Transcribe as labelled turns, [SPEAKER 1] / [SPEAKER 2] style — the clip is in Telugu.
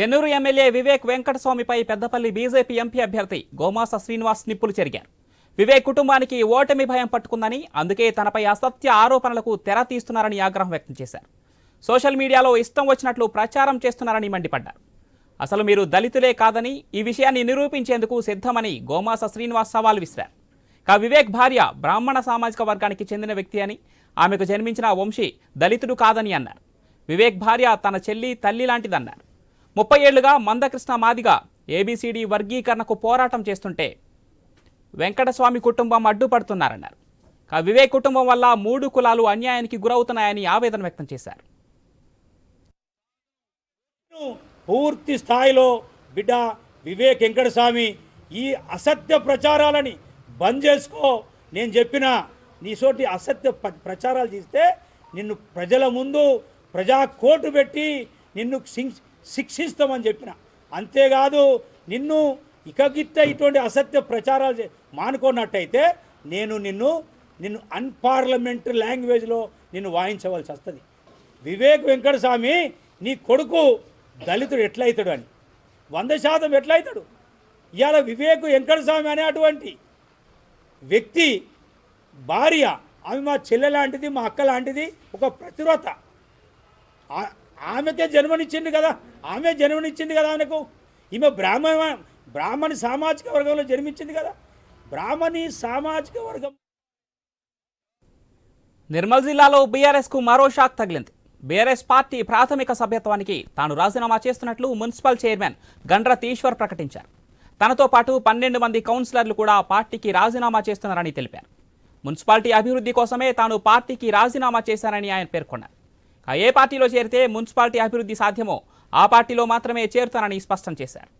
[SPEAKER 1] చెన్నూరు ఎమ్మెల్యే వివేక్ వెంకటస్వామిపై పెద్దపల్లి బీజేపీ ఎంపీ అభ్యర్థి గోమాస శ్రీనివాస్ నిప్పులు చెరిగారు. వివేక్ కుటుంబానికి ఓటమి భయం పట్టుకుందని అందుకే తనపై అసత్య ఆరోపణలకు తెర తీస్తున్నారని ఆగ్రహం వ్యక్తం చేశారు. సోషల్ మీడియాలో ఇష్టం వచ్చినట్లు ప్రచారం చేస్తున్నారని మండిపడ్డారు. అసలు మీరు దళితులే కాదని ఈ విషయాన్ని నిరూపించేందుకు సిద్ధమని గోమాస శ్రీనివాస్ సవాల్ విసిరారు. కా వివేక్ భార్య బ్రాహ్మణ సామాజిక వర్గానికి చెందిన వ్యక్తి అని ఆమెకు జన్మించిన వంశీ దళితుడు కాదని అన్నారు. వివేక్ భార్య తన చెల్లి తల్లి లాంటిదన్నారు. ముప్పై ఏళ్ళుగా మందకృష్ణ మాదిగా ఏబిసిడి వర్గీకరణకు పోరాటం చేస్తుంటే వెంకటస్వామి కుటుంబం అడ్డుపడుతున్నారన్నారు. కా వివేక్ కుటుంబం వల్ల మూడు కులాలు అన్యాయానికి గురవుతున్నాయని ఆవేదన వ్యక్తం చేశారు.
[SPEAKER 2] పూర్తి స్థాయిలో బిడ్డ వివేక్ వెంకటస్వామి ఈ అసత్య ప్రచారాలని బంద్ చేసుకో. నేను చెప్పిన నీసోటి అసత్య ప్రచారాలు చేస్తే నిన్ను ప్రజల ముందు ప్రజా కోర్టు పెట్టి నిన్ను శిక్షిస్తామని చెప్పిన. అంతేకాదు నిన్ను ఇకగిత్త ఇటువంటి అసత్య ప్రచారాలు చే- మానుకున్నట్టయితే నేను నిన్ను నిన్ను అన్పార్లమెంటరీ లాంగ్వేజ్లో నిన్ను వాయించవలసి వస్తుంది. వివేక్ వెంకటస్వామి నీ కొడుకు దళితుడు ఎట్లయితాడు అని. వంద శాతం ఎట్లయితాడు? ఇవాళ వివేక్ వెంకటస్వామి అనేటువంటి వ్యక్తి భార్య ఆమె మా చెల్లె లాంటిది మా అక్క లాంటిది ఒక ప్రతిరోత. ఆమెకే జన్మనిచ్చింది కదా. ఆమె జన్మనిచ్చింది కదా ఆమెకు. ఈమె బ్రాహ్మణ బ్రాహ్మణి సామాజిక వర్గంలో జన్మించింది కదా. బ్రాహ్మణి సామాజిక వర్గం.
[SPEAKER 1] నిర్మల్ జిల్లాలో బీఆర్ఎస్కు మరో షాక్ తగిలింది. బీఆర్ఎస్ పార్టీ ప్రాథమిక సభ్యత్వానికి తాను రాజీనామా చేస్తున్నట్లు మున్సిపల్ చైర్మన్ గండ్రత్ ఈశ్వర్ ప్రకటించారు. తనతో పాటు పన్నెండు మంది కౌన్సిలర్లు కూడా పార్టీకి రాజీనామా చేస్తున్నారని తెలిపారు. మున్సిపాలిటీ అభివృద్ధి కోసమే తాను పార్టీకి రాజీనామా చేశానని ఆయన పేర్కొన్నారు. ఏ పార్టీలో చేరితే మున్సిపాలిటీ అభివృద్ధి సాధ్యమో ఆ పార్టీలో మాత్రమే చేరుతానని స్పష్టం చేశారు.